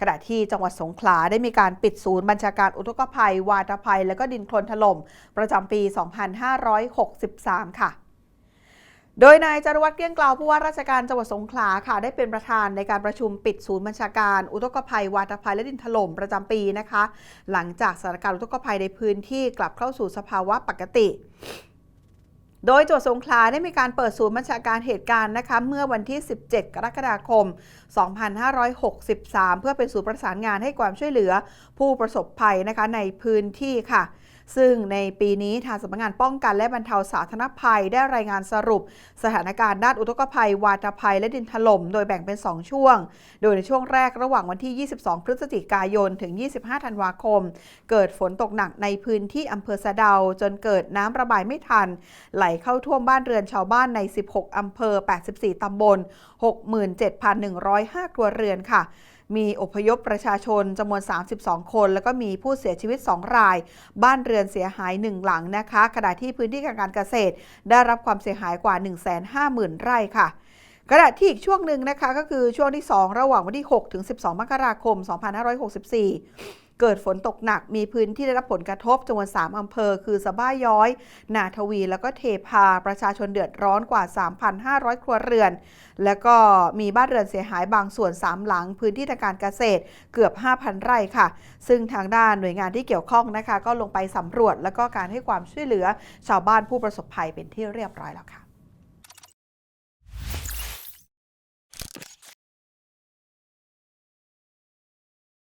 ขณะที่จังหวัดสงขลาได้มีการปิดศูนย์บัญชาการอุทกภัย วาตภัย และก็ดินโคลนถล่มประจำปี 2563 ค่ะโดยนายจารวัตรเกลี้ยงกล่าวผู้ว่าราชการจังหวัดสงขลาค่ะ ได้เป็นประธานในการประชุมปิดศูนย์บัญชาการ อุทกภัย วาตภัยและดินถล่มประจำปีนะคะ หลังจากสถานการณ์อุทกภัยในพื้นที่กลับเข้าสู่สภาวะปกติ โดยจังหวัดสงขลาได้มีการเปิดศูนย์บัญชาการเหตุการณ์นะคะเมื่อวันที่ 17 กรกฎาคม 2563 เพื่อเป็นศูนย์ประสานงานให้ความช่วยเหลือผู้ประสบภัยนะคะในพื้นที่ค่ะ ซึ่งในปีนี้ทางสำนักงานป้องกันและบรรเทาสาธารณภัยได้รายงานสรุป สถานการณ์ด้านอุทกภัย วาตภัย และดินถล่ม โดยแบ่งเป็น 2 ช่วง โดยในช่วงแรกระหว่างวันที่ 22 พฤศจิกายน ถึง 25 ธันวาคม เกิดฝนตกหนักในพื้นที่อำเภอสะเดา จนเกิดน้ำระบายไม่ทัน ไหลเข้าท่วมบ้านเรือนชาวบ้านใน 16 อำเภอ 84 ตำบล 67,105 ครัวเรือนค่ะ มีอพยพประชาชนจำนวน 32 คน แล้วก็มีผู้เสียชีวิต 2 ราย บ้านเรือนเสียหาย 1 หลังนะคะ ขณะที่พื้นที่การเกษตร ได้รับความเสียหายกว่า 150,000 ไร่ค่ะขณะที่อีกช่วงหนึ่งนะคะก็คือช่วงที่ 2 ระหว่างวันที่ 6 ถึง 12 มกราคม 2564 เกิดฝนตกหนักมีพื้นที่ได้รับผลกระทบจำนวน 3 อำเภอ คือสะบ้าย้อย นาทวี แล้วก็เทพา ประชาชนเดือดร้อนกว่า 3,500 ครัวเรือน แล้วก็มีบ้านเรือนเสียหายบางส่วน 3 หลัง พื้นที่ทางการเกษตรเกือบ 5,000 ไร่ค่ะ ซึ่งทางด้านหน่วยงานที่เกี่ยวข้องนะคะ ก็ลงไปสำรวจแล้วก็การให้ความช่วยเหลือชาวบ้านผู้ประสบภัยเป็นที่เรียบร้อยแล้วค่ะ